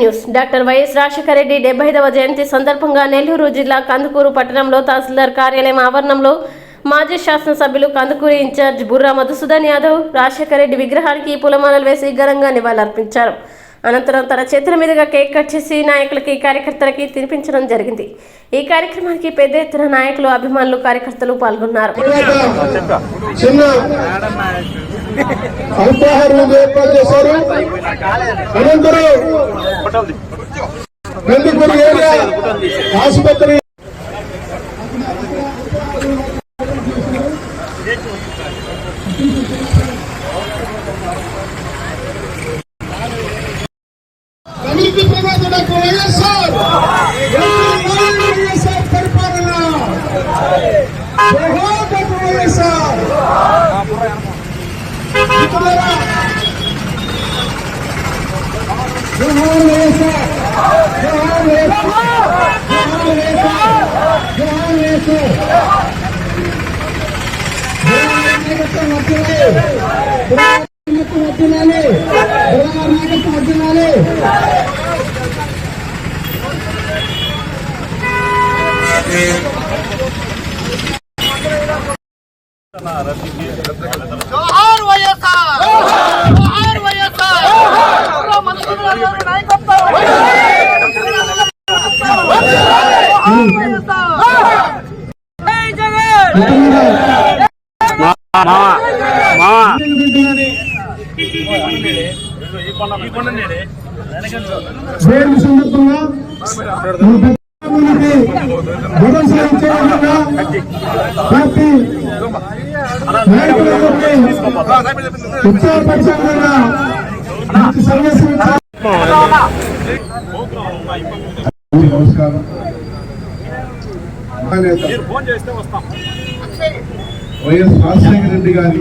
News. Doctor YS Rajasekhara Reddy డెబ్బై ఐదవ జయంతి సందర్భంగా నెల్లూరు జిల్లా కందుకూరు పట్టణంలో తహసీల్దార్ కార్యాలయం ఆవరణంలో మాజీ శాసనసభ్యులు కందుకూరి ఇన్ఛార్జ్ బుర్రా మధుసూదన్ యాదవ్ రాజశేఖర రెడ్డి విగ్రహానికి పూలమాలలు వేసి ఘనంగా నివాళులర్పించారు. అనంతరం తన చేతుల మీదుగా కేక్ కట్ చేసి నాయకులకి కార్యకర్తలకి తినిపించడం జరిగింది. ఈ కార్యక్రమానికి పెద్ద ఎత్తున నాయకులు అభిమానులు కార్యకర్తలు పాల్గొన్నారు. అల్పాహారం ఏర్పాటు చేశారు అనంతరం నందిపూర్ ఏరియా ఆసుపత్రి. వైఎస్ఆర్ పరిపాలన జోహార్ సందర్భంగా పార్టీ నాయకులందరినీ ఉత్సాహపరిచే విధంగా. నమస్కారం వైఎస్ రాజశేఖర రెడ్డి గారి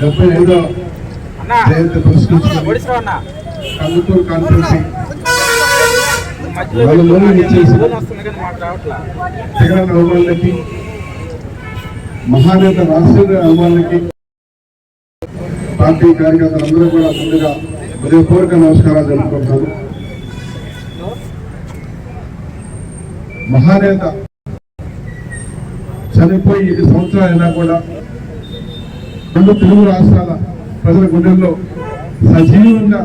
డెబ్బై ఐదో జయంతి పురస్కరించుకొని కందుకూరు జగన్ అవమానాలకి మహానేత రాజశేఖర అవమానాలకి పార్టీ కార్యకర్తలందరూ కూడా ముందుగా హృదయపూర్వక నమస్కారాలు జరుపుకుంటున్నాను మహానేత చనిపోయి ఐదు సంవత్సరాలైనా కూడా రెండు తెలుగు రాష్ట్రాల ప్రజల గుండెల్లో సజీవంగా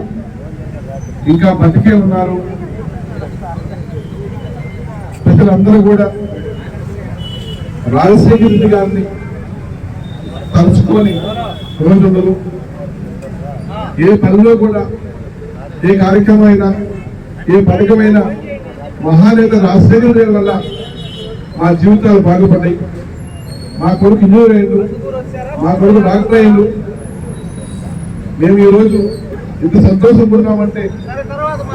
ఇంకా బతికే ఉన్నారు. ప్రజలందరూ కూడా రాజశేఖర రెడ్డి గారిని తలుచుకొని రోజుండదు. ఏ పనిలో కూడా ఏ కార్యక్రమమైనా ఏ పథకమైనా మహానేత రాజశేఖర రెడ్డి వల్ల మా జీవితాలు బాగుపడ్డాయి. మా కొడుకు ఇంజనీర్ అయ్యిండు. మా కొడుకు డాక్టర్ అయ్యిండు. మేము ఈరోజు ఇంత సంతోషపడున్నామంటే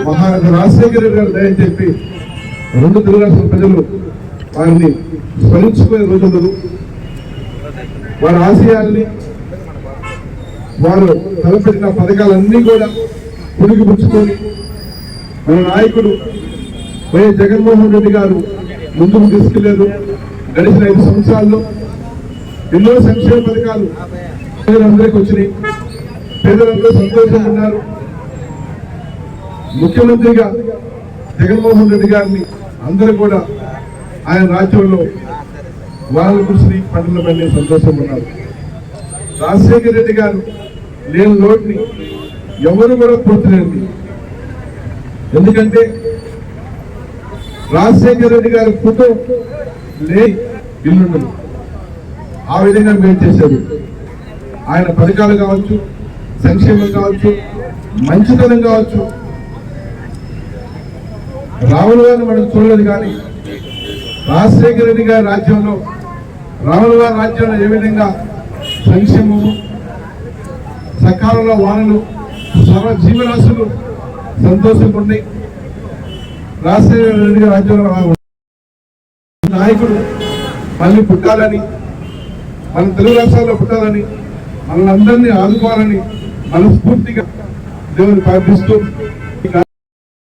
మహారాజు రాజశేఖర రెడ్డి గారు దయని చెప్పి రెండు తెలుగు ప్రజలు వారిని స్మరించుకునే రోజులు వారి ఆశయాల్ని వారు తలపెట్టిన పథకాలన్నీ కూడా పుణిగిపుచ్చుకొని మన నాయకుడు వైఎస్ జగన్మోహన్ రెడ్డి గారు ముందుకు తీసుకెళ్ళారు. గడిచిన ఐదు సంవత్సరాల్లో ఎన్నో సంక్షేమ పథకాలు పేదలందరికీ వచ్చినాయి. పేదలందరూ సంతోషంగా ఉన్నారు. ముఖ్యమంత్రిగా జగన్మోహన్ రెడ్డి గారిని అందరూ కూడా ఆయన రాజ్యంలో వాళ్ళ కృషిని పంటల పని సంతోషం ఉన్నారు. రాజశేఖర రెడ్డి గారు లేని లోటుని ఎవరు కూడా పూర్తిలేండి ఎందుకంటే రాజశేఖర రెడ్డి గారి కుటుంబం లే ఇల్లుండదు. ఆ విధంగా మేము చేశారు. ఆయన పథకాలు కావచ్చు సంక్షేమం కావచ్చు మంచితనం కావచ్చు. రాహుల్ గారిని మనం చూడలేదు కానీ రాజశేఖర రెడ్డి గారి రాజ్యంలో రాహుల్ గారి రాజ్యంలో ఏ విధంగా సంక్షేమము సకాలంలో వానలు సర్వ జీవరాశులు సంతోషంగా ఉన్నాయి రాజశేఖర రెడ్డి గారి రాజ్యంలో నాయకుడు మళ్ళీ పుట్టాలని మన తెలుగు రాష్ట్రాల్లో పుట్టాలని మనల్ని అందరినీ ఆదుకోవాలని మనస్ఫూర్తిగా దేవుని ప్రార్థిస్తూ